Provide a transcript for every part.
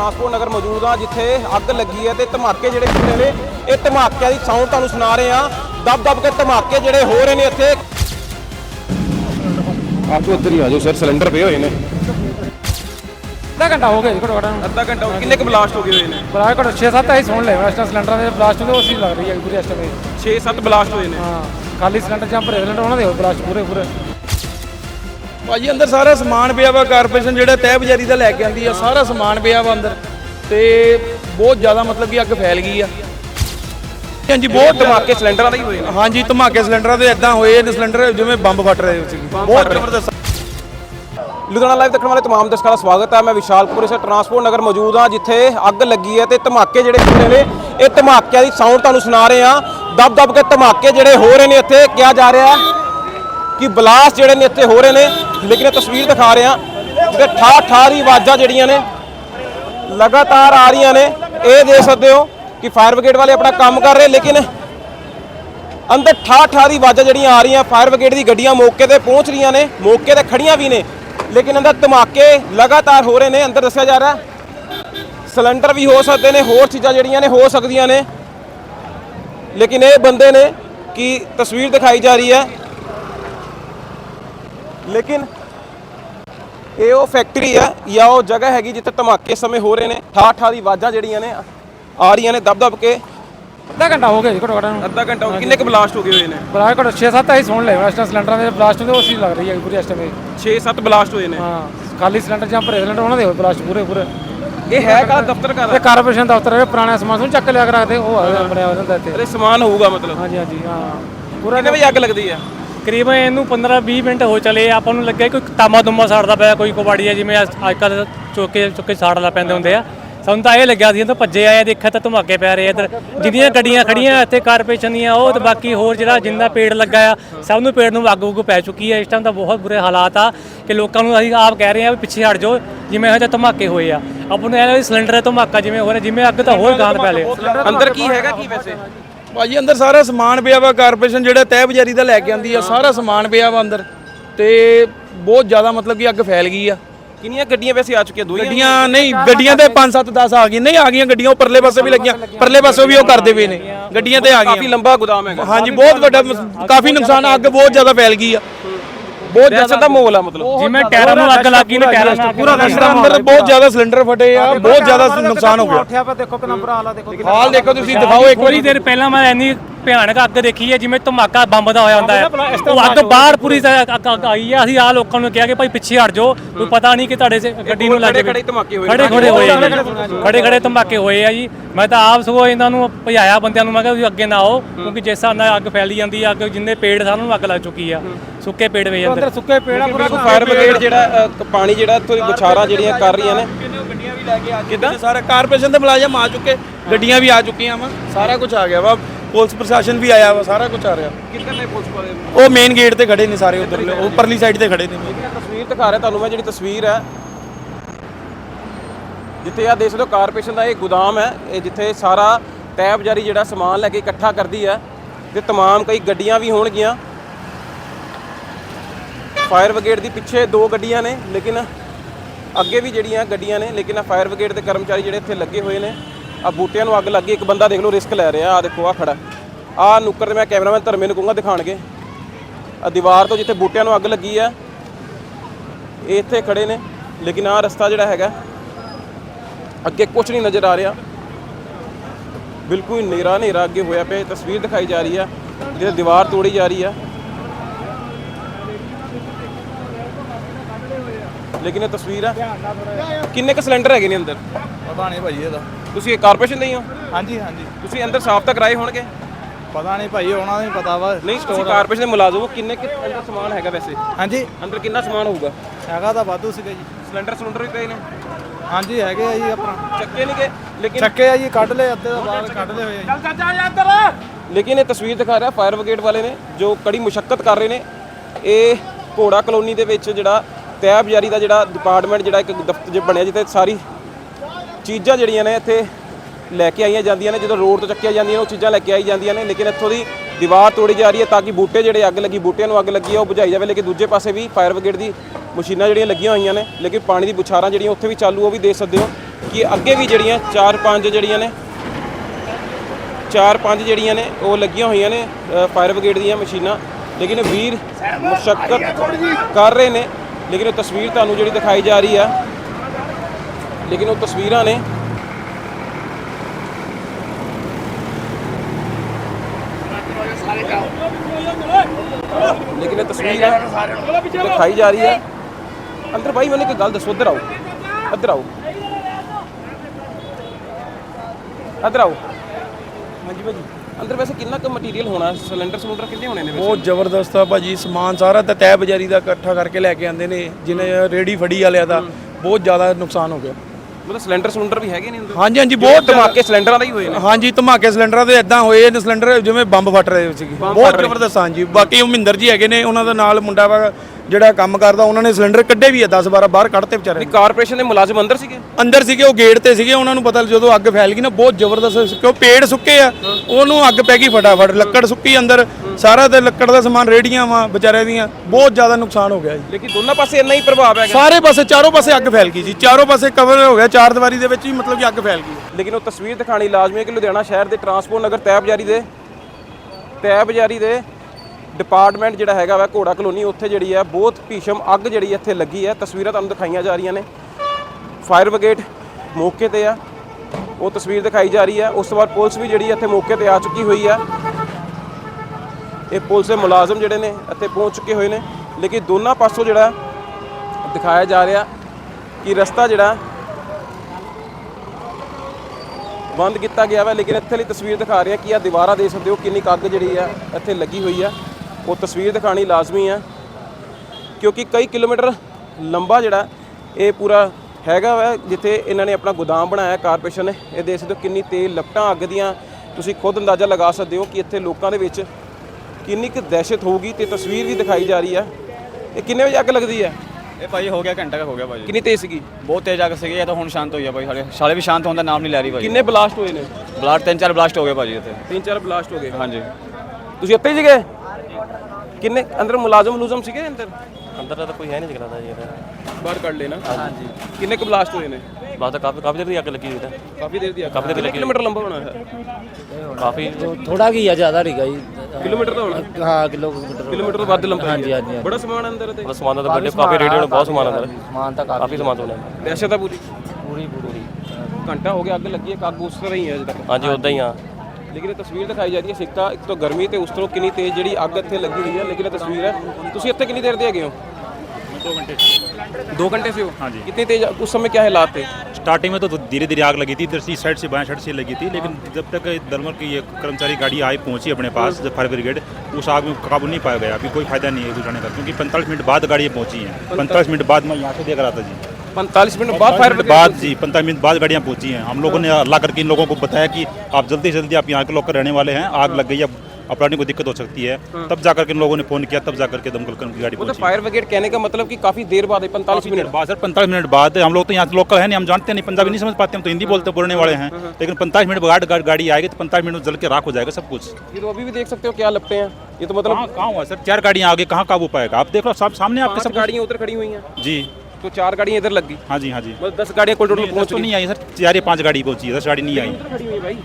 Transport ਨਗਰ ਮੌਜੂਦ ਆ ਜਿੱਥੇ ਅੱਗ ਲੱਗੀ ਹੈ ਤੇ ਧਮਾਕੇ ਜਿਹੜੇ ਹੁੰਦੇ ਨੇ ਇਹ ਧਮਾਕਿਆਂ ਦੀ ਸਾਊਂਡ ਤੁਹਾਨੂੰ ਸੁਣਾ ਰਹੇ ਆ ਦਬ ਦਬ ਕੇ ਧਮਾਕੇ ਜਿਹੜੇ ਹੋ ਰਹੇ ਨੇ ਇੱਥੇ। ਆਪੋ ਇੱਧਰ ਹੀ ਆ ਜਾਓ ਸਰ ਸਿਲੰਡਰ ਪਏ ਹੋਏ ਨੇ। ਅੱਧਾ ਘੰਟਾ ਹੋ ਗਿਆ ਜੀ ਘਟੋ ਘਟਾ। ਅੱਧਾ ਘੰਟਾ ਕਿੰਨੇ ਕੁ ਬਲਾਸਟ ਹੋ ਗਏ ਹੋਏ ਨੇ? ਬਲਾਸਟ ਘਟੋ 6-7 ਆਈ ਸੁਣ ਲੈ ਵੈਸਟਰਨ ਸਿਲੰਡਰਾਂ ਦੇ ਬਲਾਸਟ ਹੁੰਦੇ ਉਹ ਸੀ ਲੱਗ ਰਹੀ ਹੈ ਪੂਰੀ ਇਸ ਟਾਈਮ 6-7 ਬਲਾਸਟ ਹੋਏ ਨੇ। ਹਾਂ ਖਾਲੀ ਸਿਲੰਡਰ ਜਾਂ ਭਰੇ ਸਿਲੰਡਰ ਉਹਨਾਂ ਦੇ ਬਲਾਸਟ ਪੂਰੇ ਪੂਰੇ ਭਾਜੀ ਅੰਦਰ ਸਾਰਾ ਸਮਾਨ ਪਿਆ ਵਾ ਕਾਰਪੋਰੇਸ਼ਨ ਜਿਹੜਾ ਤਹਿ ਬਜਾਰੀ ਦਾ ਲੈ ਕੇ ਆਂਦੀ ਆ ਸਾਰਾ ਸਮਾਨ ਪਿਆ ਵਾ ਅੰਦਰ। ਤੇ ਬਹੁਤ ਜ਼ਿਆਦਾ ਮਤਲਬ ਕਿ ਅੱਗ ਫੈਲ ਗਈ ਆ। ਹਾਂਜੀ ਬਹੁਤ ਧਮਾਕੇ ਸਿਲੰਡਰਾਂ ਦੇ ਹੀ ਹੋਏ ਹਾਂਜੀ ਧਮਾਕੇ ਸਿਲੰਡਰਾਂ ਦੇ ਇਦਾਂ ਹੋਏ ਨੇ ਸਿਲੰਡਰ ਜਿਵੇਂ ਬੰਬ ਫਟ ਰਹੇ ਸੀ ਬਹੁਤ ਜ਼ਬਰਦਸਤ। ਲੁਧਿਆਣਾ ਲਾਈਵ ਦੇਖਣ ਵਾਲੇ ਤਮਾਮ ਦਰਸ਼ਕਾਂ ਦਾ ਸਵਾਗਤ ਹੈ। ਮੈਂ ਵਿਸ਼ਾਲਪੁਰ ਇਸ ਟਰਾਂਸਪੋਰਟ ਨਗਰ ਮੌਜੂਦ ਹਾਂ ਜਿੱਥੇ ਅੱਗ ਲੱਗੀ ਹੈ ਤੇ ਧਮਾਕੇ ਜਿਹੜੇ ਹੋ ਰਹੇ ਨੇ ਇਹ ਧਮਾਕਿਆਂ ਦੀ ਸਾਊਂਡ ਤੁਹਾਨੂੰ ਸੁਣਾ ਰਹੇ ਹਾਂ। ਦਬ ਦਬ ਕੇ ਧਮਾਕੇ ਜਿਹੜੇ ਹੋ ਰਹੇ ਨੇ ਇੱਥੇ ਕਿਹਾ ਜਾ ਰਿਹਾ ਹੈ। ਕਿ ਬਲਾਸਟ ਜਿਹੜੇ ਨੇ ਇੱਥੇ ਹੋ ਰਹੇ ਨੇ, ਲੇਕਿਨ ਇਹ ਤਸਵੀਰ ਦਿਖਾ ਰਹੇ ਹਾਂ ਤੇ ਠਾ ਠਾ ਦੀ ਆਵਾਜ਼ਾਂ ਜਿਹੜੀਆਂ ਨੇ ਲਗਾਤਾਰ ਆ ਰਹੀਆਂ ਨੇ। ਇਹ ਦੇਖ ਸਕਦੇ ਹੋ ਕਿ ਫਾਇਰ ਬ੍ਰਿਗੇਡ ਵਾਲੇ ਆਪਣਾ ਕੰਮ ਕਰ ਰਹੇ, ਲੇਕਿਨ ਅੰਦਰ ਠਾ ਠਾ ਦੀ ਆਵਾਜ਼ਾਂ ਜਿਹੜੀਆਂ ਆ ਰਹੀਆਂ, ਫਾਇਰ ਬ੍ਰਿਗੇਡ ਦੀ ਗੱਡੀਆਂ ਮੌਕੇ ਤੇ ਪਹੁੰਚ ਰਹੀਆਂ ਨੇ, ਮੌਕੇ ਤੇ ਖੜੀਆਂ ਵੀ ਨੇ, ਲੇਕਿਨ ਅੰਦਰ ਧਮਾਕੇ ਲਗਾਤਾਰ ਹੋ ਰਹੇ ਨੇ। ਅੰਦਰ ਦੱਸਿਆ ਜਾ ਰਿਹਾ, ਸਿਲੰਡਰ ਵੀ ਹੋ ਸਕਦੇ ਨੇ, ਹੋਰ ਚੀਜ਼ਾਂ ਜਿਹੜੀਆਂ ਨੇ ਹੋ ਸਕਦੀਆਂ ਨੇ। ਲੇਕਿਨ ਇਹ ਬੰਦੇ ਨੇ ਕਿ ਤਸਵੀਰ ਦਿਖਾਈ ਜਾ ਰਹੀ ਹੈ ਲੇਕਿਨ ਇਹ ਉਹ ਫੈਕਟਰੀ ਹੈ ਜਾਂ ਉਹ ਜਗ੍ਹਾ ਹੈਗੀ ਜਿੱਥੇ ਧਮਾਕੇ ਸਮੇਂ ਹੋ ਰਹੇ ਨੇ ਠਾ ਠਾ ਦੀ ਆਵਾਜ਼ਾਂ ਜਿਹੜੀਆਂ ਨੇ ਆ ਰਹੀਆਂ ਨੇ ਦਬ ਦਬ ਕੇ। ਅੱਧਾ ਘੰਟਾ ਹੋ ਗਿਆ ਜੀ ਘਟੋ ਘਟਾ ਅੱਧਾ ਘੰਟਾ ਹੋ। ਕਿੰਨੇ ਕੁ ਬਲਾਸਟ ਹੋ ਗਏ ਹੋਏ ਨੇ? ਬਲਾਸਟ ਘਟੋ 6-7 ਆਈ ਸੁਣ ਲੈ ਵੈਸਟਰਨ ਸਿਲੰਡਰਾਂ ਦੇ ਬਲਾਸਟ ਹੁੰਦੇ ਉਹ ਸੀ ਲੱਗ ਰਹੀ ਹੈ ਪੂਰੀ ਇਸ ਟਾਈਮ 6-7 ਬਲਾਸਟ ਹੋਏ ਨੇ। ਹਾਂ ਖਾਲੀ ਸਿਲੰਡਰ ਜਾਂ ਭਰੇ ਸਿਲੰਡਰ ਉਹਨਾਂ ਦੇ ਬਲਾਸਟ ਪੂਰੇ ਪੂਰੇ। ਇਹ ਹੈ ਕਾ ਦਫ਼ਤਰ ਘਰ ਇਹ ਕਾਰਪੋਰੇਸ਼ਨ ਦਫ਼ਤਰ ਹੈ ਪੁਰਾਣਾ ਸਮਾਨ ਨੂੰ ਚੱਕ ਲਿਆ ਕੇ ਰੱਖਦੇ ਉਹ ਆ ਬਣਿਆ ਹੋਇਆ ਹੁੰਦਾ ਇੱਥੇ। ਅਰੇ ਸਮਾਨ ਹੋਊਗਾ ਮਤਲਬ। ਹਾਂਜੀ ਹਾਂਜੀ ਹਾਂ। ਪੂਰਾ ਕਿੰਨੇ ਵਜੇ ਅੱਗ ਲੱਗਦੀ ਹੈ ਕਰੀਬਨ ਇਹਨੂੰ 15-20 ਮਿੰਟ ਹੋ ਚਲੇ ਆਪਾਂ ਨੂੰ ਲੱਗਿਆ ਕੋਈ ਤਾਮਾ ਦੁੰਮਾ ਸਾੜਦਾ ਪਿਆ, ਕੋਈ ਕਬਾੜੀ ਆ, ਜਿਵੇਂ ਅੱਜ ਕੱਲ ਚੋਕੇ ਚੁੱਕੇ ਸਾੜਦਾ ਪੈਂਦੇ ਹੁੰਦੇ ਆ। ਸਾਨੂੰ ਤਾਂ ਇਹ ਲੱਗਿਆ ਸੀ ਤਾਂ ਭੱਜੇ ਆਏ ਦੇਖਿਆ ਤਾਂ ਧਮਾਕੇ ਪੈ ਰਹੇ ਇੱਧਰ ਜਿੰਨੀਆਂ ਗੱਡੀਆਂ ਖੜੀਆਂ, ਇੱਥੇ ਕਾਰਪੋਰੇਸ਼ਨ ਦੀਆਂ, ਉਹ ਤੇ ਬਾਕੀ ਹੋਰ ਜਿਹੜਾ ਜਿੰਨਾ ਪੇੜ ਲੱਗਾ ਆ, ਸਭ ਨੂੰ ਪੇੜ ਨੂੰ ਅੱਗ ਉੱਗ ਪੈ ਚੁੱਕੀ ਹੈ ਇਸ ਟਾਈਮ ਤਾਂ ਬਹੁਤ ਬੁਰੇ ਹਾਲਾਤ ਆ ਕਿ ਲੋਕਾਂ ਨੂੰ ਅਸੀਂ ਆਪ ਕਹਿ ਰਹੇ ਆ ਵੀ ਪਿੱਛੇ ਹਟ ਜਾਓ, ਜਿਵੇਂ ਇਹੋ ਜਿਹੇ ਧਮਾਕੇ ਹੋਏ ਆ। ਆਪਾਂ ਨੂੰ ਇਹ ਸਿਲੰਡਰ ਧਮਾਕਾ, ਜਿਵੇਂ ਹੋ ਰਿਹਾ, ਜਿਵੇਂ ਅੱਗ ਤਾਂ ਹੋਰ ਗਾਂਦ ਪੈ ਲਿਆ ਅੰਦਰ ਕੀ ਹੈਗਾ ਕੀ ਵੈਸੇ? ਭਾਜੀ ਅੰਦਰ ਸਾਰਾ ਸਮਾਨ ਪਿਆ ਵਾ ਕਾਰਪੋਰੇਸ਼ਨ ਜਿਹੜਾ ਤਹਿ ਬਜਾਰੀ ਦਾ ਲੈ ਕੇ ਆਂਦੀ ਆ ਸਾਰਾ ਸਮਾਨ ਪਿਆ ਵਾ ਅੰਦਰ। ਤੇ ਬਹੁਤ ਜ਼ਿਆਦਾ ਮਤਲਬ ਕਿ ਅੱਗ ਫੈਲ ਗਈ ਆ। ਕਿੰਨੀਆਂ ਗੱਡੀਆਂ ਵੈਸੇ ਆ ਚੁੱਕੀਆਂ? ਦੋ ਹੀ ਗੱਡੀਆਂ ਨਹੀਂ ਗੱਡੀਆਂ ਤੇ 5 7 10 ਆ ਗਈਆਂ ਨਹੀਂ ਆ ਗਈਆਂ ਗੱਡੀਆਂ ਉਹ ਪਰਲੇ ਪਾਸੇ ਵੀ ਲੱਗੀਆਂ ਪਰਲੇ ਪਾਸੇ ਵੀ ਉਹ ਕਰਦੇ ਪਏ ਨੇ। ਗੱਡੀਆਂ ਤੇ ਆ ਕਾਫੀ ਗਈਆਂ। ਲੰਬਾ ਗੋਦਾਮ ਹੈਗਾ। ਹਾਂਜੀ ਬਹੁਤ ਵੱਡਾ ਕਾਫੀ ਨੁਕਸਾਨ ਅੱਗ ਬਹੁਤ ਜ਼ਿਆਦਾ ਫੈਲ ਗਈ ਆ। ਬਹੁਤ ਦਹਿਸ਼ਤ ਦਾ ਮਾਹੌਲ ਆ ਮਤਲਬ। ਜਿਵੇਂ ਟਾਇਰਾਂ ਨੂੰ ਅੱਗ ਲੱਗੀ ਨਾ ਟਾਇਰਾਂ ਨੂੰ ਪੂਰਾ ਅੰਦਰ ਬਹੁਤ ਜ਼ਿਆਦਾ ਸਿਲੰਡਰ ਫਟੇ ਆ ਬਹੁਤ ਜ਼ਿਆਦਾ ਨੁਕਸਾਨ ਹੋ ਗਿਆ। ਉੱਠਿਆ ਪਿਆ ਦੇਖੋ ਕਿੰਨਾ ਬੁਰਾ ਹਾਲ ਆ ਦੇਖੋ ਹਾਲ ਦੇਖੋ ਤੁਸੀਂ ਦਿਖਾਓ ਇੱਕ ਵਾਰੀ। ਦੇਰ ਪਹਿਲਾਂ ਮੈਂ ਇੰਨੀ ਭਿਆਨਕ ਅੱਗ ਦੇਖੀ ਹੈ ਜਿਵੇਂ ਧਮਾਕਾ ਬੰਬ ਦਾ ਹੋਇਆ ਹੁੰਦਾ ਹੈ। ਉਹ ਅੱਗ ਬਾਹਰ ਪੂਰੀ ਆਈ ਹੈ ਅਸੀਂ ਆ ਲੋਕਾਂ ਨੂੰ ਕਿਹਾ ਕਿ ਭਾਈ ਪਿੱਛੇ ਹਟ ਜਾਓ। ਕੋਈ ਪਤਾ ਨਹੀਂ ਕਿ ਤੁਹਾਡੇ ਸੇ ਗੱਡੀ ਨੂੰ ਲੱਗ ਖੜੇ-ਖੜੇ ਧਮਾਕੇ ਹੋਏ। ਖੜੇ ਖੜੇ ਹੋਏ ਖੜੇ ਖੜੇ ਧਮਾਕੇ ਹੋਏ ਆ ਜੀ। ਮੈਂ ਤਾਂ ਆਪ ਸਗੋਂ ਇਹਨਾਂ ਨੂੰ ਭਜਾਇਆ ਬੰਦਿਆਂ ਨੂੰ। ਮੈਂ ਕਿਹਾ ਤੁਸੀਂ ਅੱਗੇ ਨਾ ਆਓ ਕਿਉਂਕਿ ਜਿਸ ਹਿਸਾਬ ਨਾਲ ਅੱਗ ਫੈਲੀ ਜਾਂਦੀ ਆ ਅੱਗ ਜਿੰਨੇ ਪੇੜ ਸਾਨੂੰ ਨੂੰ ਅੱਗ ਲੱਗ ਚੁੱਕੀ ਆ। ਸੁੱਕੇ ਪੇੜ ਵੇ ਅੰਦਰ ਸੁੱਕੇ ਪੇੜ ਆ ਪੂਰਾ ਫਾਇਰ ਬ੍ਰਿਗੇਡ ਜਿਹੜਾ ਪਾਣੀ ਜਿਹੜਾ ਇੱਥੋਂ ਦੀ ਬੁਛਾਰਾਂ ਜਿਹੜੀਆਂ ਕਰ ਰਹੀਆਂ ਨੇ। ਗੱਡੀਆਂ ਵੀ ਲੈ ਕੇ ਆ ਕਿਦਾਂ? ਸਾਰਾ ਕਾਰਪੋਰੇਸ਼ਨ ਦੇ ਮੁਲਾਜ਼ਮ ਆ ਚੁੱਕੇ। ਗੱਡੀਆਂ ਵੀ ਆ ਚੁੱਕੀਆਂ ਵਾ। ਸਾਰਾ ਕੁਝ ਆ ਗਿਆ ਵਾ। ਪੁਲਿਸ ਪ੍ਰਸ਼ਾਸਨ ਵੀ ਆਇਆ ਵਾ ਸਾਰਾ ਕੁਝ ਆ ਰਿਹਾ ਕਿੱਧਰ ਨੇ ਪੁਲਿਸ ਵਾਲੇ ਉਹ ਮੇਨ ਗੇਟ ਤੇ ਖੜੇ ਨੇ ਸਾਰੇ ਉਧਰ ਉੱਪਰਲੀ ਸਾਈਡ ਤੇ ਖੜੇ ਨੇ ਤਸਵੀਰ ਦਿਖਾ ਰਿਹਾ ਤੁਹਾਨੂੰ ਮੈਂ ਜਿਹੜੀ ਤਸਵੀਰ ਹੈ ਜਿੱਥੇ ਆ ਦੇਖ ਸਕਦੇ ਹੋ ਕਾਰਪੋਰੇਸ਼ਨ ਦਾ ਇਹ ਗੋਦਾਮ ਹੈ ਇਹ ਜਿੱਥੇ ਸਾਰਾ ਤੈਬ ਜਾਰੀ ਜਿਹੜਾ ਸਮਾਨ ਲੈ ਕੇ ਇਕੱਠਾ ਕਰਦੀ ਹੈ ਤੇ तमाम ਕਈ ਗੱਡੀਆਂ ਵੀ ਹੋਣਗੀਆਂ ਫਾਇਰ ਬ੍ਰਿਗੇਡ ਦੀ ਪਿੱਛੇ ਦੋ ਗੱਡੀਆਂ ਨੇ ਲੇਕਿਨ ਅੱਗੇ ਵੀ ਜਿਹੜੀਆਂ ਗੱਡੀਆਂ ਨੇ ਲੇਕਿਨ ਆ ਫਾਇਰ ਬ੍ਰਿਗੇਡ ਦੇ ਕਰਮਚਾਰੀ ਜਿਹੜੇ ਇੱਥੇ ਲੱਗੇ ਹੋਏ ਨੇ ਆ ਬੂਟਿਆਂ ਨੂੰ ਅੱਗ ਲੱਗੀ ਇੱਕ ਬੰਦਾ ਦੇਖ ਲਓ ਰਿਸਕ ਲੈ ਰਿਹਾ ਆ ਦੇਖੋ ਆ ਖੜਾ। ਆ ਨੁੱਕਰ ਤੇ ਮੈਂ ਕੈਮਰਾਮੈਨ ਧਰਮੇ ਨੂੰ ਕਹੂੰਗਾ ਦਿਖਾਣਗੇ ਆ ਦੀਵਾਰ ਤੋਂ ਜਿੱਥੇ ਬੂਟਿਆਂ ਨੂੰ ਅੱਗ ਲੱਗੀ ਆ, ਇਹ ਇੱਥੇ ਖੜੇ ਨੇ, ਲੇਕਿਨ ਆ ਰਸਤਾ ਜਿਹੜਾ ਹੈਗਾ, ਅੱਗੇ ਕੁਝ ਨਹੀਂ ਨਜ਼ਰ ਆ ਰਿਹਾ। ਬਿਲਕੁਲ ਹਨੇਰਾ ਹਨੇਰਾ ਅੱਗੇ ਹੋਇਆ ਪਿਆ ਤਸਵੀਰ ਦਿਖਾਈ ਜਾ ਰਹੀ ਆ, ਜਿਹਦੇ ਦੀਵਾਰ ਤੋੜੀ ਜਾ ਰਹੀ ਆ। ਲੇਕਿਨ ਇਹ ਤਸਵੀਰ ਆ, ਕਿੰਨੇ ਕ ਸਿਲੰਡਰ ਹੈਗੇ ਨੇ ਅੰਦਰ? ਪਤਾ ਨਹੀਂ ਭਾਈ ਇਹਦਾ। ਤੁਸੀਂ ਇਹ ਕਾਰਪੋਰੇਸ਼ਨ ਦੇ ਹੀ? ਹੋ ਹਾਂਜੀ ਹਾਂਜੀ। ਤੁਸੀਂ ਅੰਦਰ ਸਾਫ਼ ਤਾਂ ਕਰਾਏ ਹੋਣਗੇ? ਪਤਾ ਨਹੀਂ ਭਾਈ ਉਹਨਾਂ ਨੂੰ ਪਤਾ ਵਾ ਨਹੀਂ ਤੁਸੀਂ ਕਾਰਪੋਰੇਸ਼ਨ ਦੇ ਮੁਲਾਜ਼ਮ ਹੋ ਕਿੰਨੇ ਕੁ ਅੰਦਰ ਸਮਾਨ ਹੈਗਾ ਵੈਸੇ? ਹਾਂਜੀ। ਅੰਦਰ ਕਿੰਨਾ ਸਮਾਨ ਹੋਊਗਾ? ਹੈਗਾ ਤਾਂ ਵਾਧੂ ਸੀਗਾ ਜੀ। ਸਿਲੰਡਰ ਸਿਲੰਡਰ ਵੀ ਪਏ ਨੇ? ਹਾਂਜੀ ਹੈਗੇ ਆ ਜੀ ਆਪਣਾ। ਚੱਕੇ ਨਹੀਂ ਲੇਕਿਨ ਚੱਕੇ ਆ ਜੀ ਕੱਢ ਲਏ ਅੱਧੇ ਦਾ ਬਾਅਦ ਕੱਢ ਲਏ ਹੋਏ ਆ ਜੀ। ਲੇਕਿਨ ਇਹ ਤਸਵੀਰ ਦਿਖਾ ਰਿਹਾ ਫਾਇਰ ਬ੍ਰਿਗੇਡ ਵਾਲੇ ਨੇ ਜੋ ਕੜੀ ਮੁਸ਼ਕਲ ਕਰ ਰਹੇ ਨੇ। ਇਹ ਘੋੜਾ ਕਲੋਨੀ ਦੇ ਵਿੱਚ ਜਿਹੜਾ ਤੈਬ ਜਾਰੀ ਦਾ ਜਿਹੜਾ ਡਿਪਾਰਟਮੈਂਟ ਜਿਹੜਾ ਇੱਕ ਦਫ਼ਤਰ ਜਿਹਾ ਬਣਿਆ ਜਿੱਥੇ ਸਾਰੀ ਚੀਜ਼ਾਂ ਜਿਹੜੀਆਂ ਨੇ ਇੱਥੇ ਲੈ ਕੇ ਆਈਆਂ ਜਾਂਦੀਆਂ ਨੇ, ਜਦੋਂ ਰੋਡ ਤੋਂ ਚੱਕੀਆਂ ਜਾਂਦੀਆਂ ਨੇ, ਉਹ ਚੀਜ਼ਾਂ ਲੈ ਕੇ ਆਈ ਜਾਂਦੀਆਂ ਨੇ, ਲੇਕਿਨ ਇੱਥੋਂ ਦੀ ਦੀਵਾਰ ਤੋੜੀ ਜਾ ਰਹੀ ਹੈ ਤਾਂ ਕਿ ਬੂਟੇ ਜਿਹੜੇ ਅੱਗ ਲੱਗੀ, ਬੂਟਿਆਂ ਨੂੰ ਅੱਗ ਲੱਗੀ ਹੈ, ਉਹ ਬੁਝਾਈ ਜਾਵੇ, ਲੇਕਿਨ ਦੂਜੇ ਪਾਸੇ ਵੀ ਫਾਇਰ ਬ੍ਰਿਗੇਡ ਦੀ ਮਸ਼ੀਨਾਂ ਜਿਹੜੀਆਂ ਲੱਗੀਆਂ ਹੋਈਆਂ ਨੇ, ਲੇਕਿਨ ਪਾਣੀ ਦੀ ਬੁਛਾਰਾਂ ਜਿਹੜੀਆਂ ਉੱਥੇ ਵੀ ਚਾਲੂ, ਉਹ ਵੀ ਦੇਖ ਸਕਦੇ ਹੋ ਕਿ ਅੱਗੇ ਵੀ ਜਿਹੜੀਆਂ 4-5 ਜਿਹੜੀਆਂ ਨੇ 4-5 ਜਿਹੜੀਆਂ ਨੇ, ਉਹ ਲੱਗੀਆਂ ਹੋਈਆਂ ਨੇ ਫਾਇਰ ਬ੍ਰਿਗੇਡ ਦੀਆਂ ਮਸ਼ੀਨਾਂ, ਲੇਕਿਨ ਵੀਰ ਮੁਸ਼ਕਲ ਕਰ ਰਹੇ ਨੇ, ਲੇਕਿਨ ਉਹ ਤਸਵੀਰ ਤੁਹਾਨੂੰ ਜਿਹੜੀ ਦਿਖਾਈ ਜਾ ਰਹੀ ਆ ਲੇਕਿਨ ਉਹ ਤਸਵੀਰਾਂ ਨੇ ਲੇਕਿਨ ਇਹ ਤਸਵੀਰ ਦਿਖਾਈ ਜਾ ਰਹੀ ਹੈ। ਅੰਦਰ ਭਾਈ ਮੈਨੂੰ ਇੱਕ ਗੱਲ ਦੱਸੋ ਇੱਧਰ ਆਓ। ਇੱਧਰ ਆਓ। ਇੱਧਰ ਆਓ। ਹਾਂਜੀ ਭਾਜੀ। ਅੰਦਰ ਵੈਸੇ ਕਿੰਨਾ ਕੁ ਮਟੀਰੀਅਲ ਹੋਣਾ? ਸਿਲੰਡਰ ਸਮੁੰਦਰ ਕਿੰਨੇ ਹੋਣੇ ਨੇ ਬਹੁਤ ਜ਼ਬਰਦਸਤ ਆ ਭਾਜੀ। ਸਮਾਨ ਸਾਰਾ ਤਾਂ ਤੈ ਬਜ਼ਾਰੀ ਦਾ ਇਕੱਠਾ ਕਰਕੇ ਲੈ ਕੇ ਆਉਂਦੇ ਨੇ ਜਿਹਨੇ ਰੇੜੀ ਫੜੀ ਵਾਲਿਆਂ ਦਾ ਬਹੁਤ ਜ਼ਿਆਦਾ ਨੁਕਸਾਨ ਹੋ ਗਿਆ। ਮਤਲਬ ਸਿਲੰਡਰ ਸਮੁੰਦਰ ਵੀ ਹੈਗੇ ਨੇ ਅੰਦਰ? ਹਾਂਜੀ ਹਾਂਜੀ ਬਹੁਤ ਧਮਾਕੇ ਸਿਲੰਡਰਾਂ ਦੇ ਹੀ ਹੋਏ ਨੇ। ਹਾਂਜੀ ਧਮਾਕੇ ਸਿਲੰਡਰਾਂ ਦੇ ਇਦਾਂ ਹੋਏ ਨੇ ਸਿਲੰਡਰ ਜਿਵੇਂ ਬੰਬ ਫਟ ਰਹੇ ਸੀਗੇ। ਬਹੁਤ। ਜ਼ਬਰਦਸਤ ਹਾਂਜੀ। ਬਾਕੀ ਉਹ ਮਹਿੰਦਰ ਜੀ ਹੈਗੇ ਨੇ ਉਹਨਾਂ ਦਾ ਨਾਲ ਮੁੰਡਾ ਵਾ ਜਿਹੜਾ ਕੰਮ ਕਰਦਾ ਉਹਨਾਂ ਨੇ ਸਿਲੰਡਰ ਕੱਢੇ ਵੀ ਆ 10 12 ਬਾਹਰ ਕੱਢਤੇ ਵਿਚਾਰੇ ਕਾਰਪੋਰੇਸ਼ਨ ਦੇ ਮੁਲਾਜ਼ਮ ਅੰਦਰ ਸੀਗੇ? ਅੰਦਰ ਸੀਗੇ ਉਹ ਗੇਟ ਤੇ ਸੀਗੇ ਉਹਨਾਂ ਨੂੰ ਪਤਾ ਜਦੋਂ ਅੱਗ ਫੈਲ ਗਈ ਨਾ ਬਹੁਤ ਜ਼ਬਰਦਸਤ ਕਿਉਂ ਪੇੜ ਸੁੱਕੇ ਆ ਉਹਨੂੰ ਅੱਗ ਪੈ ਗਈ ਫਟਾਫਟ ਲੱਕੜ ਸੁੱਕੀ ਅੰਦਰ ਸਾਰਾ ਤੇ ਲੱਕੜ ਦਾ ਸਮਾਨ ਰੇੜੀਆਂ ਵਾ ਵਿਚਾਰਿਆਂ ਦੀਆਂ ਬਹੁਤ ਜ਼ਿਆਦਾ ਨੁਕਸਾਨ ਹੋ ਗਿਆ ਜੀ। ਲੇਕਿਨ ਦੋਨਾਂ ਪਾਸੇ ਇੰਨਾ ਹੀ ਪ੍ਰਭਾਵ ਹੈਗਾ। ਸਾਰੇ ਪਾਸੇ ਚਾਰੋਂ ਪਾਸੇ ਅੱਗ ਫੈਲ ਗਈ ਜੀ ਚਾਰੋਂ ਪਾਸੇ ਕਵਰ ਹੋ ਗਿਆ ਚਾਰ ਦੀਵਾਰੀ ਦੇ ਵਿੱਚ ਹੀ ਮਤਲਬ ਕਿ ਅੱਗ ਫੈਲ ਗਈ। ਲੇਕਿਨ ਉਹ ਤਸਵੀਰ ਦਿਖਾਣੀ ਲਾਜ਼ਮੀ ਹੈ ਕਿ ਲੁਧਿਆਣਾ ਸ਼ਹਿਰ ਦੇ ਟਰਾਂਸਪੋਰਟ ਨਗਰ ਤੈਬਜਾਰੀ ਦੇ ਤੈਬਜਾਰੀ ਦੇ ਡਿਪਾਰਟਮੈਂਟ ਜਿਹੜਾ ਹੈਗਾ ਵਾ ਘੋੜਾ ਕਲੋਨੀ, ਉੱਥੇ ਜਿਹੜੀ ਹੈ ਬਹੁਤ ਭੀਸ਼ਮ ਅੱਗ ਜਿਹੜੀ ਇੱਥੇ ਲੱਗੀ ਹੈ ਤਸਵੀਰਾਂ ਤੁਹਾਨੂੰ ਦਿਖਾਈਆਂ ਜਾ ਰਹੀਆਂ ਨੇ। ਫਾਇਰ ਬ੍ਰਿਗੇਡ ਮੌਕੇ ਤੇ ਆ। ਉਹ ਤਸਵੀਰ ਦਿਖਾਈ ਜਾ ਰਹੀ ਹੈ ਉਸ ਤੋਂ ਬਾਅਦ ਪੁਲਿਸ ਵੀ ਜਿਹੜੀ ਇੱਥੇ ਮੌਕੇ ਤੇ ਆ ਚੁੱਕੀ ਹੋਈ ਹੈ ਇਹ ਪੁਲਿਸ ਦੇ ਮੁਲਾਜ਼ਮ ਜਿਹੜੇ ਨੇ ਇੱਥੇ ਪਹੁੰਚ ਚੁੱਕੇ ਹੋਏ ਨੇ। ਲੇਕਿਨ ਦੋਨਾਂ ਪਾਸੋਂ ਜਿਹੜਾ ਦਿਖਾਇਆ ਜਾ ਰਿਹਾ ਕਿ ਰਸਤਾ ਜਿਹੜਾ ਬੰਦ ਕੀਤਾ ਗਿਆ ਵਾ। ਲੇਕਿਨ ਇੱਥੇ ਲਈ ਤਸਵੀਰ ਦਿਖਾ ਰਿਹਾ ਕਿ ਆ ਦੀਵਾਰਾਂ ਦੇ ਸਕਦੇ ਹੋ ਕਿੰਨੀ ਕੁ ਅੱਗ ਜਿਹੜੀ ਆ ਇੱਥੇ ਲੱਗੀ ਹੋਈ ਆ। ਉਹ ਤਸਵੀਰ ਦਿਖਾਣੀ ਲਾਜ਼ਮੀ ਆ ਕਿਉਂਕਿ ਕਈ ਕਿਲੋਮੀਟਰ ਲੰਬਾ ਜਿਹੜਾ ਇਹ ਪੂਰਾ ਹੈਗਾ ਵਾ ਜਿੱਥੇ ਇਹਨਾਂ ਨੇ ਆਪਣਾ ਗੋਦਾਮ ਬਣਾਇਆ ਕਾਰਪੋਰੇਸ਼ਨ ਨੇ। ਇਹ ਦੇਖ ਸਕਦੇ ਹੋ ਕਿੰਨੀ ਤੇਜ਼ ਲਪਟਾਂ ਅੱਗ ਦੀਆਂ ਤੁਸੀਂ ਖੁਦ ਅੰਦਾਜ਼ਾ ਲਗਾ ਸਕਦੇ ਹੋ ਕਿ ਇੱਥੇ ਲੋਕਾਂ ਦੇ ਵਿੱਚ ਕਿੰਨੀ ਕੁ ਦਹਿਸ਼ਤ ਹੋਊਗੀ ਤੇ ਤਸਵੀਰ ਵੀ ਦਿਖਾਈ ਜਾ ਰਹੀ ਆ। ਇਹ ਕਿੰਨੇ ਵਜੇ ਅੱਗ ਲੱਗਦੀ ਹੈ ਇਹ ਭਾਈ ਹੋ ਗਿਆ ਘੰਟਾ ਕੁ ਹੋ ਗਿਆ ਭਾਈ। ਕਿੰਨੀ ਤੇਜ਼ ਸੀਗੀ? ਬਹੁਤ ਤੇਜ਼ ਅੱਗ ਸੀਗੀ ਇਹ ਤਾਂ ਹੁਣ ਸ਼ਾਂਤ ਹੋਈ ਆ ਭਾਈ ਸਾਲੇ ਸਾਲੇ ਵੀ ਸ਼ਾਂਤ ਹੋਣ ਦਾ ਨਾਮ ਨਹੀਂ ਲੈ ਰਹੀ ਭਾਈ। ਕਿੰਨੇ ਬਲਾਸਟ ਹੋਏ ਨੇ? ਬਲਾਸਟ ਤਿੰਨ ਚਾਰ ਬਲਾਸਟ ਹੋ ਗਏ ਭਾਜੀ ਇੱਥੇ। ਤਿੰਨ ਚਾਰ ਬਲਾਸਟ ਹੋ ਗਏ। ਹਾਂਜੀ। ਤੁਸੀਂ ਉੱਤੇ ਹੀ ਸੀਗੇ? ਕਿੰਨੇ ਅੰਦਰ ਮੁਲਾਜ਼ਮ ਮੁਲਾਜ਼ਮ ਸੀਗੇ ਅੰਦਰ? ਅੰਦਰ ਤਾਂ ਕੋਈ ਹੈ ਨਹੀਂ ਦਿਖਦਾ ਜੀ ਇਹਦਾ। ਬਾਹਰ ਕੱਢ ਲੈਣਾ ਹਾਂਜੀ। ਕਿੰਨੇ ਕੁ ਬਲਾਸਟ ਹੋਏ ਨੇ? ਬਾਤ ਤਾਂ ਕਾਫੀ ਕਾਫੀ ਦੇਰ ਦੀ ਅੱਗ ਲੱਗੀ ਹੋਈ ਤਾਂ। ਕਾਫੀ ਦੇਰ ਦੀ ਕਾਫੀ ਦੇਰ ਕਿਲੋਮੀਟਰ ਲੰਬਾ ਹੋਣਾ ਹੈ? ਕਾਫੀ ਥੋੜਾ ਕੀ ਆ ਜ਼ਿਆਦਾ ਨਹੀਂਗਾ ਜੀ। ਕਿਲੋਮੀਟਰ ਦਾ ਹੋਣਾ। ਹਾਂ ਕਿਲੋਮੀਟਰ ਕਿਲੋਮੀਟਰ ਤੋਂ ਵੱਧ ਲੰਬਾ ਹਾਂਜੀ, ਹਾਂਜੀ। ਬੜਾ ਸਮਾਨ ਅੰਦਰ ਤੇ? ਬਸ ਸਮਾਨ ਦਾ ਤਾਂ ਵੱਡੇ ਕਾਫੀ ਰੇਡੀਓ ਬਹੁਤ ਸਮਾਨ ਅੰਦਰ। ਸਮਾਨ ਤਾਂ ਕਾਫੀ ਸਮਾਨ ਤੋਂ ਦਹਿਸ਼ਤ ਆ ਪੂਰੀ? ਪੂਰੀ ਪੂਰੀ। ਘੰਟਾ ਹੋ ਗਿਆ ਅੱਗ ਲੱਗੀ ਹੈ ਕਾਬੂ ਉਸ ਤਰ੍ਹਾਂ ਹੀ ਹੈ ਅਜੇ ਤੱਕ। ਹਾਂਜੀ ਉਦਾਂ ਹੀ ਆ। ਲੇਕਿਨ ਇਹ ਤਸਵੀਰ ਦਿਖਾਈ ਜਾ ਰਹੀ ਹੈ ਸਿੱਕਾ ਇੱਕ ਤੋਂ ਗਰਮੀ ਤੇ ਉਸ ਤੋਂ ਕਿੰਨੀ ਤੇਜ਼ ਜਿਹੜੀ ਅੱਗ ਇੱਥੇ ਲੱਗੀ ਹੋਈ ਹੈ ਲੇਕਿਨ ਇਹ ਤਸਵੀਰ ਹੈ ਤੁਸੀਂ ਇੱਥੇ ਕਿੰਨੀ ਦੇਰ ਦੇ ਹੈਗੇ ਹੋ 2 ਘੰਟੇ 2 घंटे से हो हाँ जी कितनी तेज उस समय क्या हालात थे स्टार्टिंग में तो धीरे धीरे आग लगी थी इधर से इस साइड से बाएं साइड से लगी थी लेकिन जब तक दलमल की ये कर्मचारी गाड़ी आई पहुंची अपने पास जब फायर ब्रिगेड उस आग में काबू नहीं पाया गया अभी कोई फायदा नहीं है बुझाने का क्योंकि पैंतालीस मिनट बाद गाड़ियाँ पहुंची हैं पैंतालीस मिनट बाद मैं यहाँ से देख रहा था जी 45 मिनट बाद फायर बाद जी पैंतालीस मिनट बाद गाड़ियाँ पहुँची हैं। हम लोगों ने अल्लाह करके इन लोगों को बताया कि आप जल्दी से जल्दी आप यहाँ के लोग रहने वाले हैं आग लग गई है अपराधी को दिक्कत हो सकती है। तब जाकर के इन लोगों ने फ़ोन किया तब जाकर के दमकल की गाड़ी तो पहुँची। फायर ब्रिगेड कहने का मतलब कि काफ़ी देर बाद है 45 मिनट। बाद सर पैंतालीस मिनट बाद। हम लोग तो यहाँ लोकल है नहीं हम जानते नहीं पंजाबी नहीं समझ पाते हम तो हिंदी बोलते बोलने वाले हैं। लेकिन पैंतालीस मिनट बाद गाड़ी आएगी तो पैंतालीस मिनट जल के राख हो जाएगा सब कुछ। ये तो अभी भी देख सकते हो क्या लगते हैं। ये तो मतलब कहाँ हुआ सर? चार गाड़ियाँ आगे कहाँ काबू पाएगा? आप देख लो सामने आपके सब गाड़ियाँ उधर खड़ी हुई हैं। जी। तो चार गाड़ियाँ इधर लग गई। हाँ जी हाँ जी। मतलब दस गाड़ियाँ कुल टोटल पहुँच नहीं आई सर। चार या पाँच गाड़ी पहुँची है दस गाड़ी नहीं आई। खड़ी हुई भाई?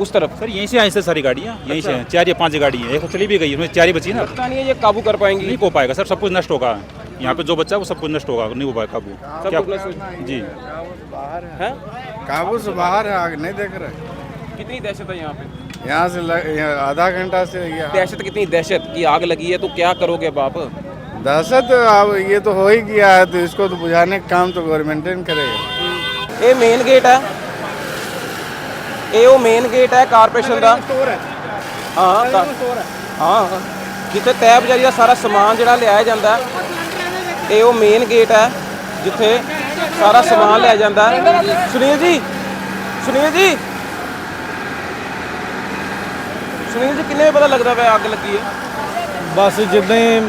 उस तरफ़। सर यहीं से आई सर सारी गाड़ियाँ यहीं से हैं चार या पाँच गाड़ी है। एक तो चली भी गई उसमें चार ही बची ना। पता नहीं है ये काबू कर पाएँगी। नहीं हो पाएगा सर सब कुछ नष्ट होगा। यहाँ पे जो बच्चा है वो सब कुछ नष्ट होगा नहीं हो पाएगा काबू। सब कुछ नष्ट हो- जी। है? काबू से बाहर है आग नहीं देख रहे। कितनी दहशत है यहाँ पे? यहाँ से आधा घंटा से दहशत कितनी? दहशत की आग लगी है तो क्या करोगे बाप दहशत अब ये तो हो ही गया है तो इसको तो बुझाने का काम तो गवर्नमेंट ने करेगा ਇਹ ਮੇਨ ਗੇਟ ਹੈ ਇਹ ਉਹ ਮੇਨ ਗੇਟ ਹੈ ਕਾਰਪੋਰੇਸ਼ਨ ਦਾ ਹਾਂ ਤਾਂ- ਹਾਂ ਜਿੱਥੇ ਤੈਅ ਬਜਾਰੀ ਦਾ ਸਾਰਾ ਸਮਾਨ ਜਿਹੜਾ ਲਿਆਇਆ ਜਾਂਦਾ ਹੈ, ਇਹ ਉਹ ਮੇਨ ਗੇਟ ਹੈ ਜਿੱਥੇ ਸਾਰਾ ਸਮਾਨ ਲਿਆ ਜਾਂਦਾ ਹੈ ਸੁਨੀਲ ਜੀ ਸੁਨੀਲ ਜੀ ਸੁਨੀਲ ਜੀ ਕਿੰਨੇ ਵਜੇ ਪਤਾ ਲੱਗਦਾ ਪਿਆ ਅੱਗ ਲੱਗੀ ਹੈ ਬਸ ਜਿੱਦਾਂ ਹੀ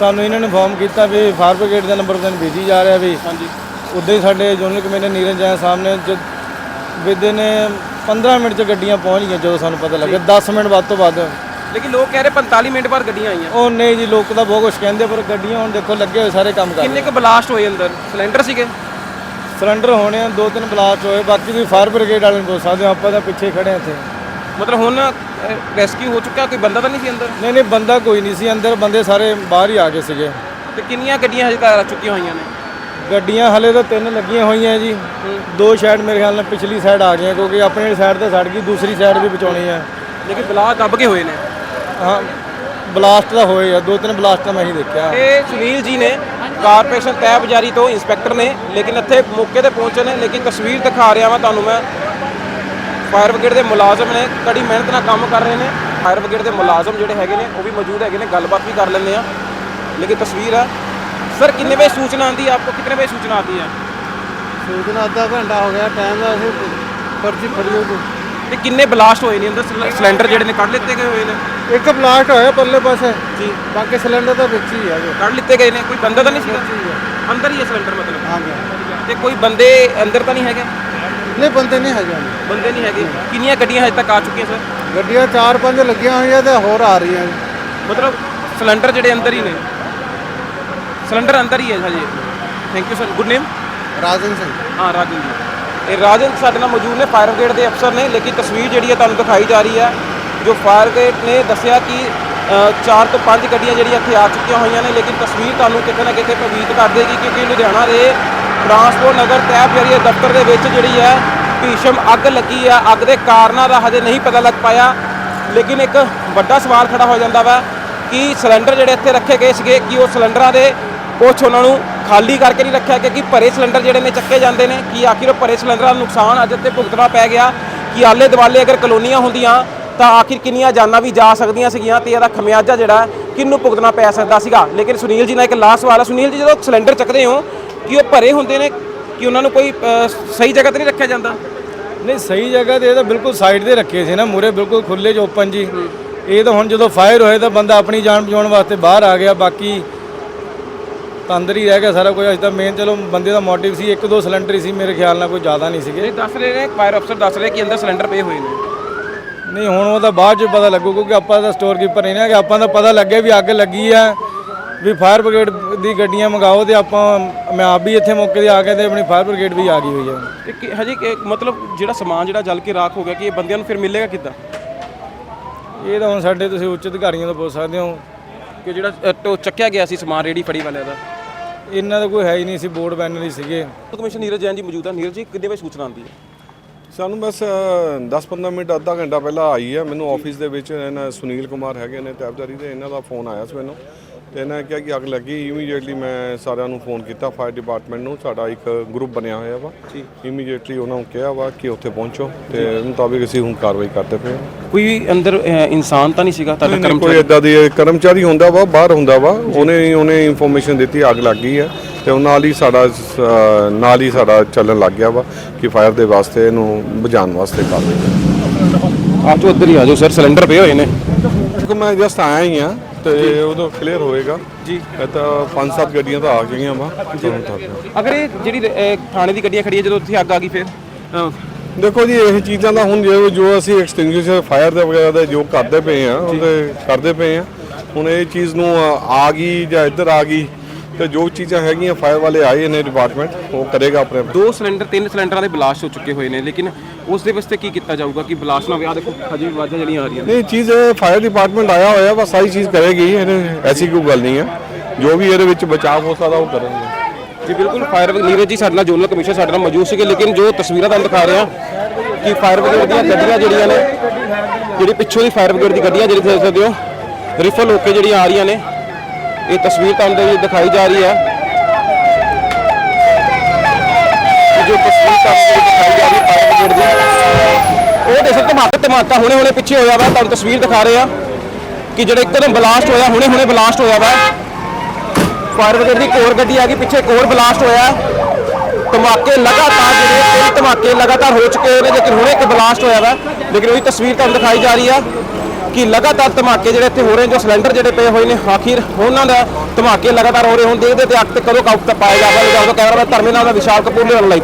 ਸਾਨੂੰ ਇਹਨਾਂ ਨੇ ਇਨਫੋਰਮ ਕੀਤਾ ਵੀ ਫਾਇਰ ਬ੍ਰਿਗੇਡ ਦਾ ਨੰਬਰ ਤੁਹਾਨੂੰ ਭੇਜੀ ਜਾ ਰਿਹਾ ਵੀ। ਹਾਂਜੀ। ਉਦਾਂ ਹੀ ਸਾਡੇ ਜੋਨਲ ਕਮੇਟੀ ਨੀਰਜ ਜੈ ਸਾਹਮਣੇ ਵਿਦੇ ਨੇ 15 ਮਿੰਟ ਚ ਗੱਡੀਆਂ ਪਹੁੰਚ ਗਈਆਂ ਜਦੋਂ ਸਾਨੂੰ ਪਤਾ ਲੱਗਾ 10 ਮਿੰਟ ਬਾਅਦ ਤੋਂ ਬਾਅਦ ਲੇਕਿਨ ਲੋਕ ਕਹਿ ਰਹੇ 45 ਮਿੰਟ ਬਾਅਦ ਗੱਡੀਆਂ ਆਈਆਂ। ਉਹ ਨਹੀਂ ਜੀ ਲੋਕ ਤਾਂ ਬਹੁਤ ਕੁਝ ਕਹਿੰਦੇ ਪਰ ਗੱਡੀਆਂ ਹੁਣ ਦੇਖੋ ਲੱਗੇ ਹੋਏ ਸਾਰੇ ਕੰਮ ਕਰ ਕਿੰਨੇ ਕੁ ਬਲਾਸਟ ਹੋਏ ਅੰਦਰ? ਸਿਲੰਡਰ ਸੀਗੇ? ਸਿਲੰਡਰ ਹੋਣੇ ਆ ਦੋ ਤਿੰਨ ਬਲਾਸਟ ਹੋਏ ਬਾਕੀ ਤੁਸੀਂ ਫਾਇਰ ਬ੍ਰਿਗੇਡ ਵਾਲੇ ਨੂੰ ਪੁੱਛ ਸਕਦੇ ਹੋ ਆਪਾਂ ਤਾਂ ਪਿੱਛੇ ਖੜੇ ਇੱਥੇ। ਮਤਲਬ ਹੁਣ ਰੈਸਕਿਊ ਹੋ ਚੁੱਕਾ ਕੋਈ ਬੰਦਾ ਤਾਂ ਨਹੀਂ ਸੀ ਅੰਦਰ? ਨਹੀਂ ਨਹੀਂ ਬੰਦਾ ਕੋਈ ਨਹੀਂ ਸੀ ਅੰਦਰ ਬੰਦੇ ਸਾਰੇ ਬਾਹਰ ਹੀ ਆ ਗਏ ਸੀਗੇ। ਤੇ ਕਿੰਨੀਆਂ ਗੱਡੀਆਂ ਹਜੇ ਤੱਕ ਆ ਚੁੱਕੀਆਂ ਹੋਈਆਂ ਨੇ? ਗੱਡੀਆਂ ਹਲੇ ਤਾਂ ਤਿੰਨ ਲੱਗੀਆਂ ਹੋਈਆਂ ਜੀ। ਦੋ ਸਾਈਡ ਮੇਰੇ ਖਿਆਲ ਨਾਲ ਪਿਛਲੀ ਸਾਈਡ ਆ ਗਈਆਂ ਕਿਉਂਕਿ ਆਪਣੀ ਸਾਈਡ ਤੇ ਸੜ ਗਈ ਦੂਸਰੀ ਸਾਈਡ ਵੀ ਬਚਾਉਣੀ ਆ। ਲੇਕਿਨ ਬਲਾ ਦੱਬ ਕੇ ਹੋਏ ਨੇ। ਹਾਂ ਬਲਾਸਟ ਤਾਂ ਹੋਏ ਆ ਦੋ ਤਿੰਨ ਬਲਾਸਟ ਤਾਂ ਮੈਂ ਹੀ ਦੇਖਿਆ। ਇਹ ਸੁਨੀਲ ਜੀ ਨੇ ਕਾਰਪੋਰੇਸ਼ਨ ਤੈਅ ਬਜ਼ਾਰੀ ਤੋਂ ਇੰਸਪੈਕਟਰ ਨੇ ਲੇਕਿਨ ਇੱਥੇ ਮੌਕੇ ਤੇ ਪਹੁੰਚੇ ਨੇ ਲੇਕਿਨ ਤਸਵੀਰ ਦਿਖਾ ਰਿਹਾ ਮੈਂ ਤੁਹਾਨੂੰ ਮੈਂ। ਫਾਇਰ ਬ੍ਰਿਗੇਡ ਦੇ ਮੁਲਾਜ਼ਮ ਨੇ ਕੜੀ ਮਿਹਨਤ ਨਾਲ ਕੰਮ ਕਰ ਰਹੇ ਨੇ। ਫਾਇਰ ਬ੍ਰਿਗੇਡ ਦੇ ਮੁਲਾਜ਼ਮ ਜਿਹੜੇ ਹੈਗੇ ਨੇ ਉਹ ਵੀ ਮੌਜੂਦ ਹੈਗੇ ਨੇ ਗੱਲਬਾਤ ਵੀ ਕਰ ਲੈਂਦੇ ਆ। ਲੇਕਿਨ ਤਸਵੀਰ ਆ। ਸਰ ਕਿੰਨੇ ਵਜੇ ਸੂਚਨਾ ਆਂਦੀ ਹੈ ਆਪਕੋ ਕਿੰਨੇ ਵਜੇ ਸੂਚਨਾ ਆਤੀ ਹੈ ਸੂਚਨਾ ਅੱਧਾ ਘੰਟਾ ਹੋ ਗਿਆ ਟਾਈਮ ਦਾ ਅਸੀਂ ਪਰਚੀ ਫੜੀ ਹੋਈ। ਤੇ ਕਿੰਨੇ ਬਲਾਸਟ ਹੋਏ ਨੇ ਅੰਦਰ? ਸਿਲੰਡਰ ਜਿਹੜੇ ਨੇ ਕੱਢ ਲਿੱਤੇ ਗਏ ਹੋਏ ਨੇ? ਇੱਕ ਬਲਾਸਟ ਹੋਇਆ ਪਰਲੇ ਪਾਸੇ। ਜੀ। ਬਾਕੀ ਸਿਲੰਡਰ ਤਾਂ ਵਿੱਚ ਹੀ ਆ ਕੱਢ ਲਿੱਤੇ ਗਏ ਨੇ? ਕੋਈ ਬੰਦਾ ਤਾਂ ਨਹੀਂ ਸੀਗਾ? ਅੰਦਰ ਹੀ ਹੈ ਸਿਲੰਡਰ ਮਤਲਬ? ਹਾਂਜੀ। ਤੇ ਕੋਈ ਬੰਦੇ ਅੰਦਰ ਤਾਂ ਨਹੀਂ ਹੈਗੇ? ਨਹੀਂ ਬੰਦੇ ਨਹੀਂ ਹੈਗੇ। ਬੰਦੇ ਨਹੀਂ ਹੈਗੇ। ਕਿੰਨੀਆਂ ਗੱਡੀਆਂ ਹਜੇ ਤੱਕ ਆ ਚੁੱਕੀਆਂ ਸਰ? ਗੱਡੀਆਂ ਚਾਰ ਪੰਜ ਲੱਗੀਆਂ ਹੋਈਆਂ ਤੇ ਹੋਰ ਆ ਰਹੀਆਂ ਜੀ। ਮਤਲਬ ਸਿਲੰਡਰ ਜਿਹੜੇ ਅੰਦਰ ਹੀ ਨੇ। ਸਿਲੰਡਰ ਅੰਦਰ ਹੀ ਹੈ ਹਜੇ। Thank you sir good name Rajan Singh. ਹਾਂ ਰਾਜਨ ਜੀ। ਇਹ ਰਾਜਨ ਸਾਡੇ ਨਾਲ ਮੌਜੂਦ ਨੇ ਫਾਇਰ ਬ੍ਰਿਗੇਡ ਦੇ ਅਫਸਰ ਨੇ ਲੇਕਿਨ ਤਸਵੀਰ ਜਿਹੜੀ ਹੈ ਤੁਹਾਨੂੰ ਦਿਖਾਈ ਜਾ ਰਹੀ ਹੈ ਜੋ ਫਾਇਰ ਬ੍ਰਿਗੇਡ ਨੇ ਦੱਸਿਆ ਕਿ ਚਾਰ ਤੋਂ ਪੰਜ ਗੱਡੀਆਂ ਜਿਹੜੀਆਂ ਇੱਥੇ ਆ ਚੁੱਕੀਆਂ ਹੋਈਆਂ ਨੇ ਲੇਕਿਨ ਤਸਵੀਰ ਤੁਹਾਨੂੰ ਕਿਤੇ ਨਾ ਕਿਤੇ ਪ੍ਰਭਾਵਿਤ ਕਰ ਦੇਗੀ ਕਿਉਂਕਿ ਲੁਧਿਆਣਾ ਦੇ ਟਰਾਂਸਪੋਰਟ ਨਗਰ ਤੈਅ ਜਿਹੜੀ ਦਫ਼ਤਰ ਦੇ ਵਿੱਚ ਜਿਹੜੀ ਹੈ ਭੀਸ਼ਮ ਅੱਗ ਲੱਗੀ ਆ ਅੱਗ ਦੇ ਕਾਰਨਾਂ ਦਾ ਹਜੇ ਨਹੀਂ ਪਤਾ ਲੱਗ ਪਾਇਆ। ਲੇਕਿਨ ਇੱਕ ਵੱਡਾ ਸਵਾਲ ਖੜਾ ਹੋ ਜਾਂਦਾ ਵਾ ਕਿ ਸਿਲੰਡਰ ਜਿਹੜੇ ਇੱਥੇ ਰੱਖੇ ਗਏ ਸੀਗੇ, ਕਿ ਉਹ ਸਿਲੰਡਰਾਂ ਦੇ ਕੁਛ ਉਹਨਾਂ ਨੂੰ ਖਾਲੀ ਕਰਕੇ ਨਹੀਂ ਰੱਖਿਆ ਕਿਉਂਕਿ ਭਰੇ ਸਿਲੰਡਰ ਜਿਹੜੇ ਨੇ ਚੱਕੇ ਜਾਂਦੇ ਨੇ? ਕਿ ਆਖਿਰ ਉਹ ਭਰੇ ਸਿਲੰਡਰਾਂ ਦਾ ਨੁਕਸਾਨ ਅੱਜ ਤੇ ਭੁਗਤਣਾ ਪੈ ਗਿਆ? ਕਿ ਆਲੇ ਦੁਆਲੇ ਅਗਰ ਕਲੋਨੀਆਂ ਹੁੰਦੀਆਂ, ਤਾਂ ਆਖਿਰ ਕਿੰਨੀਆਂ ਜਾਨਾਂ ਵੀ ਜਾ ਸਕਦੀਆਂ ਸੀਗੀਆਂ ਤੇ ਇਹਦਾ ਖਮਿਆਜਾ ਜਿਹੜਾ ਕਿੰਨੂੰ ਭੁਗਤਣਾ ਪੈ ਸਕਦਾ ਸੀਗਾ? ਲੇਕਿਨ ਸੁਨੀਲ ਜੀ ਨਾਲ ਇੱਕ ਲਾਸਟ ਸਵਾਲ ਹੈ। ਸੁਨੀਲ ਜੀ, ਜਦੋਂ ਸਿਲੰਡਰ ਚੱਕਦੇ ਹੋ ਕਿ ਉਹ ਭਰੇ ਹੁੰਦੇ ਨੇ ਕਿ ਉਹਨਾਂ ਨੂੰ ਕੋਈ ਅ, ਸਹੀ ਜਗ੍ਹਾ ਤੇ ਨਹੀਂ ਰੱਖਿਆ ਜਾਂਦਾ? ਨਹੀਂ ਸਹੀ ਜਗ੍ਹਾ ਤੇ ਇਹ ਤਾਂ ਬਿਲਕੁਲ ਸਾਈਡ ਤੇ ਰੱਖੇ ਸੀ ਨਾ ਮੂਰੇ ਬਿਲਕੁਲ ਖੁੱਲੇ ਚ ਓਪਨ ਜੀ। ਇਹ ਤਾਂ ਹੁਣ ਜਦੋਂ ਫਾਇਰ ਹੋਏ ਤਾਂ ਬੰਦਾ ਆਪਣੀ ਜਾਨ ਬਚਾਉਣ ਵਾਸਤੇ ਬਾਹਰ ਆ ਗਿਆ ਬਾਕੀ ਤਾਂ ਅੰਦਰ ਹੀ ਰਹਿ ਗਿਆ ਸਾਰਾ ਕੁਝ। ਅਜੇ ਤਾਂ ਮੇਨ ਚਲੋ ਬੰਦੇ ਦਾ ਮੋਟਿਵ ਸੀ ਇੱਕ ਦੋ ਸਿਲੰਡਰ ਹੀ ਸੀ ਮੇਰੇ ਖਿਆਲ ਨਾਲ ਕੋਈ ਜ਼ਿਆਦਾ ਨਹੀਂ ਸੀਗੇ। ਇਹ ਦੱਸ ਰਹੇ ਨੇ ਫਾਇਰ ਅਫਸਰ ਦੱਸ ਰਹੇ ਕਿ ਅੰਦਰ ਸਿਲੰਡਰ ਪਏ ਹੋਏ ਨੇ। ਨਹੀਂ ਹੁਣ ਉਹਦਾ ਬਾਅਦ ਚ ਪਤਾ ਲੱਗੂ ਕਿਉਂਕਿ ਆਪਾਂ ਤਾਂ ਸਟੋਰ ਕੀਪਰ ਨਹੀਂ ਨਾ ਕਿ ਆਪਾਂ ਦਾ ਪਤਾ ਲੱਗਿਆ ਵੀ ਅੱਗ ਲੱਗੀ ਆ। ਵੀ ਫਾਇਰ ਬ੍ਰਿਗੇਡ ਦੀ ਗੱਡੀਆਂ ਮੰਗਾਓ ਤੇ ਆਪਾਂ ਮੈਂ ਆਪ ਵੀ ਇੱਥੇ ਮੌਕੇ ਤੇ ਆ ਕੇ ਤੇ ਆਪਣੀ ਫਾਇਰ ਬ੍ਰਿਗੇਡ ਵੀ ਆ ਗਈ ਹੋਈ ਆ। ਤੇ ਕਿ- ਹਜੇ ਕਿ- ਮਤਲਬ ਜਿਹੜਾ ਸਮਾਨ ਜਿਹੜਾ ਜਲ ਕੇ ਰਾਖ ਹੋ ਗਿਆ ਕਿ ਇਹ ਬੰਦਿਆਂ ਨੂੰ ਫਿਰ ਮਿਲੇਗਾ ਕਿੱਦਾਂ? ਇਹ ਤਾਂ ਹੁਣ ਸਾਡੇ ਤੁਸੀਂ ਉੱਚ ਅਧਿਕਾਰੀਆਂ ਤੋਂ ਪੁੱਛ ਸਕਦੇ ਹੋ। ਕਿ ਜਿਹੜਾ ਅ, ਟੋ ਚੱਕਿਆ ਗਿਆ ਸੀ ਸਮਾਨ ਰੇੜੀ ਫੜੀ ਵਾਲਿਆਂ ਦਾ। ਇਹਨਾਂ ਦਾ ਕੋਈ ਹੈ ਹੀ ਨਹੀਂ ਸੀ ਬੋਰਡ ਬੈਨਰ ਹੀ ਸੀਗੇ। ਕਮਿਸ਼ਨ ਨੀਰਜ ਜੈਨ ਜੀ ਮੌਜੂਦ ਆ। ਨੀਰਜ ਜੀ ਕਿੰਨੇ ਵਜੇ ਸੂਚਨਾ ਆਉਂਦੀ ਹੈ? ਸਾਨੂੰ ਬਸ 10-15 ਮਿੰਟ ਅੱਧਾ ਘੰਟਾ ਪਹਿਲਾਂ ਆਈ ਹੈ। ਮੈਨੂੰ ਆਫਿਸ ਦੇ ਵਿੱਚ ਇਹਨਾਂ ਸੁਨੀਲ ਕੁਮਾਰ ਹੈਗੇ ਨੇ ਤੈਬਦਾਰੀ ਦੇ ਇਹਨਾਂ ਦਾ ਫੋਨ ਆਇਆ ਸੀ ਮੈਨੂੰ। ਤੇ ਇਹਨਾਂ ਕਿਹਾ ਕਿ ਅੱਗ ਲੱਗੀ ਇਮੀਡੀਏਟਲੀ ਮੈਂ ਸਾਰਿਆਂ ਨੂੰ ਫੋਨ ਕੀਤਾ ਫਾਇਰ ਡਿਪਾਰਟਮੈਂਟ ਨੂੰ ਸਾਡਾ ਇੱਕ ਗਰੁੱਪ ਬਣਿਆ ਹੋਇਆ ਵਾ। ਇਮੀਡੀਏਟਲੀ ਉਹਨਾਂ ਨੂੰ ਕਿਹਾ ਵਾ ਕਿ ਉੱਥੇ ਪਹੁੰਚੋ ਤੇ ਮੁਤਾਬਿਕ ਅਸੀਂ ਹੁਣ ਕਾਰਵਾਈ ਕਰਦੇ ਪਏ ਹਾਂ। ਕੋਈ ਅੰਦਰ ਇਨਸਾਨ ਤਾਂ ਨਹੀਂ ਸੀਗਾ ਤੁਹਾਡਾ ਨਹੀਂ, ਕੋਈ ਕਰਮਚਾਰੀ? ਇਦਾਂ ਦੀ ਕਰਮਚਾਰੀ ਹੁੰਦਾ ਵਾ ਬਾਹਰ ਹੁੰਦਾ ਵਾ ਉਹਨੇ ਉਹਨੇ ਇਨਫੋਰਮੇਸ਼ਨ ਦਿੱਤੀ ਅੱਗ ਲੱਗ ਗਈ ਹੈ ਤੇ ਉਹ ਨਾਲ ਹੀ ਸਾਡਾ ਅ, ਨਾਲ ਹੀ ਸਾਡਾ ਚੱਲਣ ਲੱਗ ਗਿਆ ਵਾ ਕਿ ਫਾਇਰ ਦੇ ਵਾਸਤੇ ਇਹਨੂੰ ਬੁਝਾਉਣ ਵਾਸਤੇ ਕਾਰਵਾਈ। ਆ ਜਾਓ ਉੱਧਰ ਹੀ ਆ ਜਾਓ ਸਰ ਸਿਲੰਡਰ ਪਏ ਹੋਏ ਨੇ। ਕਿਉਂਕਿ ਮੈਂ ਜਸਟ ਆਇਆ ਹੀ ਆ। ਤੇ ਉਦੋਂ ਕਲੀਅਰ ਹੋਏਗਾ। ਜੀ। ਇਹ ਤਾਂ ਪੰਜ ਸੱਤ ਗੱਡੀਆਂ ਤਾਂ ਆ ਗਈਆਂ ਵਾ ਤੁਹਾਨੂੰ ਅਗਰ ਇਹ ਜਿਹੜੀ ਥਾਣੇ ਦੀ ਗੱਡੀਆਂ ਖੜੀਆਂ ਜਦੋਂ ਉੱਥੇ ਅੱਗ ਆ ਗਈ ਫਿਰ? ਦੇਖੋ ਜੀ ਇਹ ਚੀਜ਼ਾਂ ਦਾ ਹੁਣ ਜੋ ਜੋ ਅਸੀਂ ਐਕਸਟਿੰਗੁਇਸ਼ਰ ਫਾਇਰ ਦੇ ਵਗੈਰਾ ਦਾ ਜੋ ਕਰਦੇ ਪਏ ਆ ਉਹਦੇ ਕਰਦੇ ਪਏ ਆ। ਹੁਣ ਇਹ ਚੀਜ਼ ਨੂੰ ਆ ਗਈ ਜਾਂ ਇੱਧਰ ਆ ਗਈ ਤੇ ਜੋ ਚੀਜ਼ਾਂ ਹੈਗੀਆਂ ਫਾਇਰ ਵਾਲੇ ਆਏ ਨੇ ਡਿਪਾਰਟਮੈਂਟ ਉਹ ਕਰੇਗਾ ਆਪਣੇ ਦੋ ਸਿਲੰਡਰ ਤਿੰਨ ਸਿਲੰਡਰਾਂ ਦੇ ਬਲਾਸਟ ਹੋ ਚੁੱਕੇ ਹੋਏ ਨੇ ਲੇਕਿਨ ਉਸ ਦੇ ਵਾਸਤੇ ਕੀ ਕੀਤਾ ਜਾਊਗਾ ਕਿ ਬਲਾਸਟ ਨਾ ਹੋਵੇ? ਆ ਦੇਖੋ ਹਜੇ ਵੀ ਆਵਾਜ਼ਾਂ ਜਿਹੜੀਆਂ ਆ ਰਹੀਆਂ ਨੇ। ਨਹੀਂ ਚੀਜ਼ ਫਾਇਰ ਡਿਪਾਰਟਮੈਂਟ ਆਇਆ ਹੋਇਆ ਵਾ ਸਾਰੀ ਚੀਜ਼ ਕਰੇਗੀ ਇਹਨੇ ਐਸੀ ਕੋਈ ਗੱਲ ਨਹੀਂ ਹੈ ਜੋ ਵੀ ਇਹਦੇ ਵਿੱਚ ਬਚਾਅ ਹੋ ਸਕਦਾ ਉਹ ਕਰਨਗੇ। ਜੀ ਬਿਲਕੁਲ ਫਾਇਰ ਨੀਰਜ ਜੀ ਸਾਡੇ ਨਾਲ ਜ਼ੋਨਲ ਕਮਿਸ਼ਨਰ ਸਾਡੇ ਨਾਲ ਮੌਜੂਦ ਸੀਗੇ ਲੇਕਿਨ ਜੋ ਤਸਵੀਰਾਂ ਤੁਹਾਨੂੰ ਦਿਖਾ ਰਹੇ ਹਾਂ ਕਿ ਫਾਇਰ ਬ੍ਰਿਗੇਡ ਦੀਆਂ ਗੱਡੀਆਂ ਜਿਹੜੀਆਂ ਨੇ ਜਿਹੜੀ ਪਿੱਛੋਂ ਦੀ ਫਾਇਰ ਬ੍ਰਿਗੇਡ ਦੀ ਗੱਡੀਆਂ ਜਿਹੜੀ ਦੇਖ ਸਕਦੇ ਹੋ ਰਿਫਲ ਹੋ ਕੇ ਜਿਹੜੀਆਂ ਆ ਰਹੀਆਂ ਨੇ ਇਹ ਤਸਵੀਰ ਤੁਹਾਨੂੰ ਦੇ ਦਿਖਾਈ ਜਾ ਰਹੀ ਹੈ। ਜੋ ਤਸਵੀਰ ਤੁਹਾਨੂੰ ਦੇ ਦਿਖਾਈ ਜਾ ਰਹੀ ਹੈ, ਫਾਇਰ ਬ੍ਰਿਗੇਡ ਦੀ। ਉਹ ਦੇਖ ਧਮਾਕਾ ਧਮਾਕਾ ਹੁਣੇ ਹੁਣੇ ਪਿੱਛੇ ਹੋਇਆ ਵਾ, ਤੁਹਾਨੂੰ ਤਸਵੀਰ ਦਿਖਾ ਰਹੇ ਆ ਕਿ ਜਿਹੜਾ ਇੱਕਦਮ ਬਲਾਸਟ ਹੋਇਆ ਹੁਣੇ ਹੁਣੇ ਬਲਾਸਟ ਹੋਇਆ ਵਾ। ਫਾਇਰ ਬ੍ਰਿਗੇਡ ਦੀ ਇੱਕ ਹੋਰ ਗੱਡੀ ਆ ਗਈ, ਪਿੱਛੇ ਇੱਕ ਹੋਰ ਬਲਾਸਟ ਹੋਇਆ। ਧਮਾਕੇ ਲਗਾਤਾਰ ਜਿਹੜੇ ਤਿੰਨ ਧਮਾਕੇ ਲਗਾਤਾਰ ਹੋ ਚੁੱਕੇ ਨੇ, ਲੇਕਿਨ ਹੁਣੇ ਇੱਕ ਬਲਾਸਟ ਹੋਇਆ ਵਾ। ਲੇਕਿਨ ਉਹੀ ਤਸਵੀਰ ਤੁਹਾਨੂੰ ਦਿਖਾਈ ਜਾ ਰਹੀ ਆ। ਕਿ ਲਗਾਤਾਰ ਧਮਾਕੇ ਜਿਹੜੇ ਇੱਥੇ ਹੋ ਰਹੇ ਜੋ ਸਿਲੰਡਰ ਜਿਹੜੇ ਪਏ ਹੋਏ ਨੇ, ਆਖਿਰ ਉਹਨਾਂ ਦਾ ਧਮਾਕੇ ਲਗਾਤਾਰ ਹੋ ਰਹੇ ਹੋਣ, ਦੇਖਦੇ ਤੇ ਅੱਗ ਤੇ ਕਦੋਂ ਕਾਬੂ ਪਾਇਆ ਜਾਵੇਗਾ, ਜਦੋਂ ਕੈਮਰਾਮੈਨ ਧਰਮੇ ਨਾਲ ਦਾ ਵਿਸ਼ਾਲ ਕਪੂਰ ਲਈ।